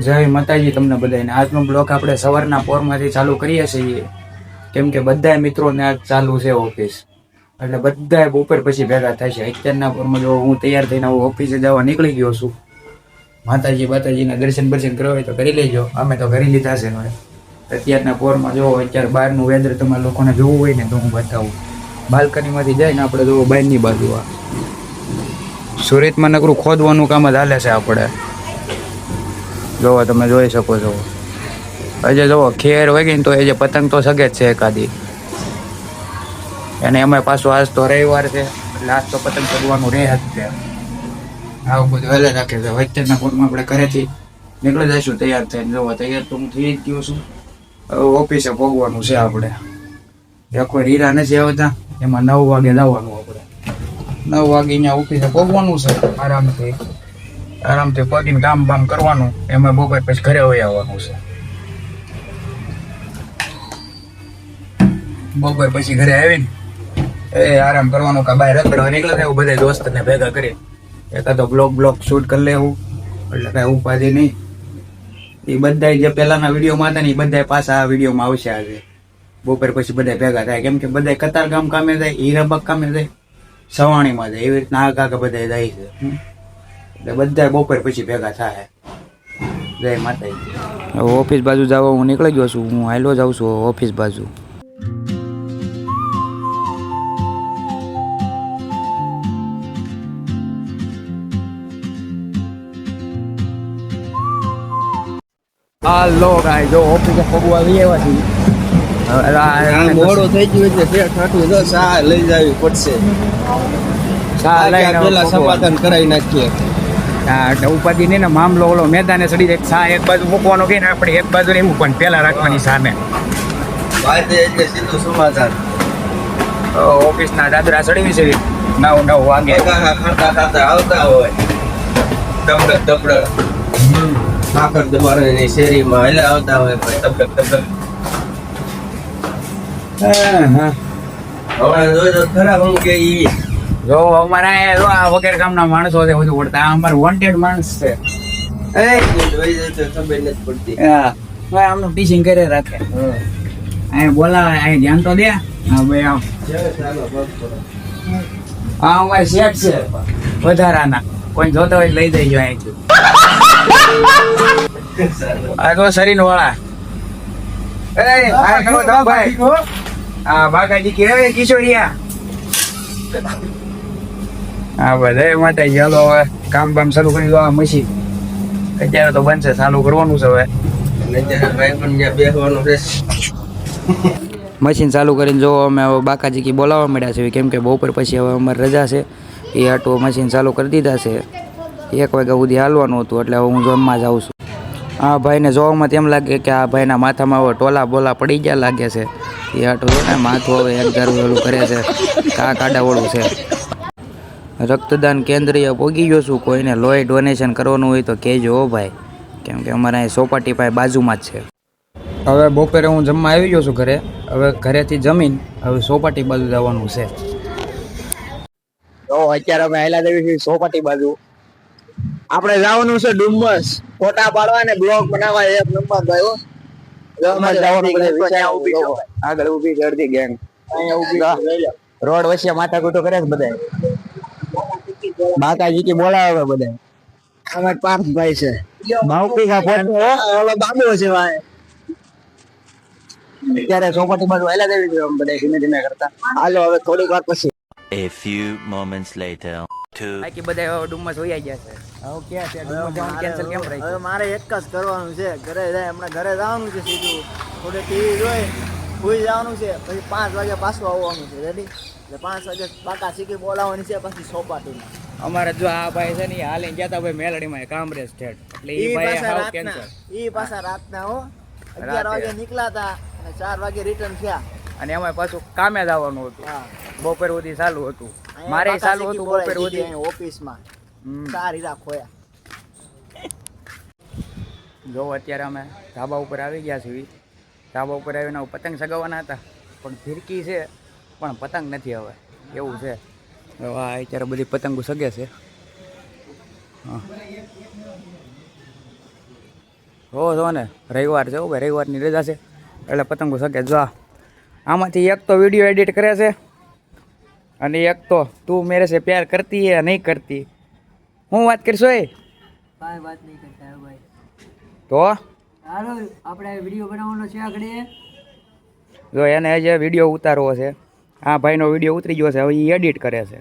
જય માતાજી તમને બધાને. આજનો બ્લોક આપણે સવારના પોરમાંથી ચાલુ કરીએ છીએ. કેમ કે બધા મિત્રોને આજ ચાલુ છે ઓફિસ. એટલે બધા બપોર પછી ભેગા થાય છે. અત્યારના પોરમાં જો હું તૈયાર થઈને હું ઓફિસે જવા નીકળી ગયો છું. માતાજી માતાજીના દર્શન બર્શન કરવા હોય તો કરી લેજો. અમે તો કરી લીધા છે હવે. અત્યારના પોરમાં જો અત્યારે બહારનું વેધર તમારે લોકોને જોવું હોય ને તો હું બતાવું. બાલ્કનીમાંથી જઈને આપણે જોવો બહારની બાજુ આ. સુરતમાં નકરું ખોદવાનું કામ જ હાલે છે આપણે. જોવો, તમે જોઈ શકો છો. હજે જોવો, ખેર હોય ને તો એ જે પતંગ તો સગે જ છે એકાદી. અને એમાં પાછું આજ તો રવિવાર છે, એટલે આજ તો પતંગ ચડવાનું રહે જ છે. આવું બધું વહેલા રાખે છે. વચ્ચેના કોર્ટમાં આપણે ઘરેથી નીકળી જઈશું, તૈયાર થઈને. જોવો, તૈયાર તો હું થઈ જ ગયો છું. ઓફિસે ભોગવાનું છે આપણે. એક કોઈ રીરા નથી આવતા, એમાં નવ વાગે જવાનું આપણે. નવ વાગે અહીંયા ઓફિસે ભોગવાનું છે, આરામથી. આરામથી પગીને કામ બામ કરવાનું, એમાં બપોર પછી ઘરે વહી આવવાનું છે. બપોર પછી ઘરે આવીને એ આરામ કરવાનું કા બહાર રખડવા નીકળે એવું બધા દોસ્તને ભેગા કરી, એકાદો બ્લોક બ્લોક શૂટ કરી લેવું, એટલે કાંઈ ઉપાધિ નહીં. એ બધા જે પહેલાના વિડીયોમાં હતા ને એ બધા પાછા આ વિડીયોમાં આવશે આજે. બપોર પછી બધા ભેગા થાય. કેમ કે બધા કતાર ગામ કામે જાય હીરાબાગ કામે જાય, સવાણીમાં જાય. એવી રીતના આ કાકા બધા જાય છે. એટલે બધા બપોર પછી ભેગા થાય. જય માતાજી. ઓફિસ બાજુ જવા હું નીકળી ગયો છું. હું હાલો જાઉં છું ઓફિસ બાજુ. હાલો ગાય જો ઓફિસે પગવા આવી આવ્યા મોડું થઈ ગયો છે સા લઈ જાવી પડશે. ચા લઈને પેલા સમાધાન કરાવી નાખીએ. હા, એટલે ઉપાધિ નહીં ને મામલો ઓલો મેદાને ચડી જાય. સા એક બાજુ મૂકવાનો કે આપણે એક બાજુ નહીં મૂકવાની પેલા રાખવાની સામે. એટલે ઓફિસના દાદરા ચડી છે. નવ નવ વાગે. ખાતા ખાતા ખાતા આવતા હોય. તબડક તબડક સાકર દબાણની શેરીમાં હેલા આવતા હોય તબડક તબડક ખરા હું કે ઈ જો અમારા જો આ વગેરે કામના માણસો છે બધું પડતા અમારે વોન્ટેડ માણસ છે. એ પડતી. હા. ભાઈ આમનું ટીચિંગ કરે રાખે. હા બોલાવે અહીં ધ્યાન તો દે. હા ભાઈ આમ ચાલો, ચાલો, બસ કરો. આ અમારે શેઠ છે. વધારાના. કોઈ જોતો હોય લઈ દેજો અહીંથી. આ તો શરીર વાળા એ ભાઈ. આ બાકાજી કે કિશોરિયા હા બધા માટે ચાલો હવે કામ બામ શરૂ કરી દો આ મશીન. અત્યારે તો બનશે ચાલુ કરવાનું છે હવે. મશીન ચાલુ કરીને જો અમે હવે બાકાજી કી બોલાવવા મળ્યા છે કેમ કે બપોર પછી હવે અમારે રજા છે. એ આટો મશીન ચાલુ કરી દીધા છે. એક વાગ્યા સુધી હાલવાનું હતું એટલે હવે હું જમવા જાઉં છું. આ ભાઈને જોવામાં તેમ લાગે કે આ ભાઈના માથામાં હવે ટોલા બોલા પડી ગયા લાગે છે. એ જો ને માથું હવે એક ધારું ઓલું કરે છે કા કાડાવાળું છે. રક્તદાન કેન્દ્રીય પોગી ગયો છું કોઈને લોહી ડોનેશન કરવાનું હોય તો કહેજો હો ભાઈ. કેમ કે અમારે અહીં સોપાટી પાસે બાજુમાં જ છે. હવે બપોરે હું જમવા આવી ગયો છું ઘરે. હવે ઘરેથી જમીન હવે સોપાટી બાજુ જવાનું છે. તો અત્યારે અમે આયલા દેવી છીએ સોપાટી બાજુ. આપણે જવાનું છે ડુમ્બસ ફોટા પાડવા ને બ્લોગ બનાવવા એક નંબર ભાઈ આગળ ઊભી છે અડધી ગેંગ રોડ વચ્ચે માથા કૂટો કરે છે બધા. માતાજી કી બોલાવે બધા. અમાર પાર્થભાઈ છે. માઉકી કા ફોટો ઓલો બાબુ છે ભાઈ. ત્યારે ચોપાટી બાજુ આયલા દેવી બધા ધીમે ધીમે કરતા. હાલો હવે થોડીક વાર પછી. A few moments later. Two. બાકી બધા ડુમ્મસ હોઈ ગયા છે. હવે ક્યાં છે? ડુમ્મસ કેન્સલ કેમ રહી હવે મારે એક જ કરવાનું છે. ઘરે જાય હમણાં ઘરે જવાનું છે સીધું. થોડે ટીવી જોઈ ભૂલી જવાનું છે. પછી પાંચ વાગે પાછું આવવાનું છે. રેડી એટલે પાંચ વાગે બાકા શીખી બોલાવવાની છે પછી સોપાટીમાં. અમારે જો આ ભાઈ છે ને એ હાલીને ગયા તા ભાઈ મેલડીમાં કામરેજ સ્ટેટ એટલે ઈ ઈ ભાઈ પાછા હાવ કેન્સલ ઈ પાછા રાતના હો. અગિયાર. વાગે નીકળ્યા અને ચાર વાગે રિટર્ન થયા. અને એમાં પાછું કામે જ આવવાનું હતું. હા. બપોર સુધી ચાલુ હતું. મારે ચાલુ હતું બપોર સુધી ઓફિસમાં. હમ. ચાર હીરા ખોયા જો અત્યારે અમે ધાબા ઉપર આવી ગયા છીએ. ધાબા ઉપર આવીને પતંગ સગાવવાના હતા. પણ ફિરકી છે પણ પતંગ નથી હવે. એવું છે. આ અત્યારે બધી પતંગો સગે છે. હા. જો ને રવિવાર છે ભાઈ રવિવારની રજા છે. એટલે પતંગો સગે. જો આમાંથી એક તો વીડિયો એડિટ કરે છે. અને એક તો તું મેરે સે પ્યાર કરતી હે નહીં કરતી. હું વાત કરશો એ કાંઈ વાત નહીં કરતા ભાઈ. તો? હાલો આપણે વીડિયો બનાવવાનો છે આગળ જો એને જે વીડિયો ઉતારવો છે. આ ભાઈનો વીડિયો ઉતરી ગયો છે હવે એ એડિટ કરે છે.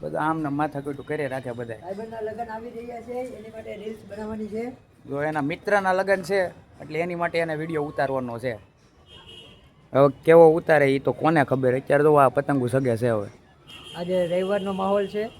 બધા આમને માથા કુટું કરી રાખે બધા લગ્ન આવી રહ્યા છે એની માટે રીલ્સ બનાવવાની છે. જો એના મિત્રના લગ્ન છે એટલે એની માટે એને વીડિયો ઉતારવાનો છે. હવે કેવો ઉતારે એ તો કોને ખબર? અત્યારે તો આ પતંગો સગે છે હવે. આજે રવિવારનો માહોલ છે.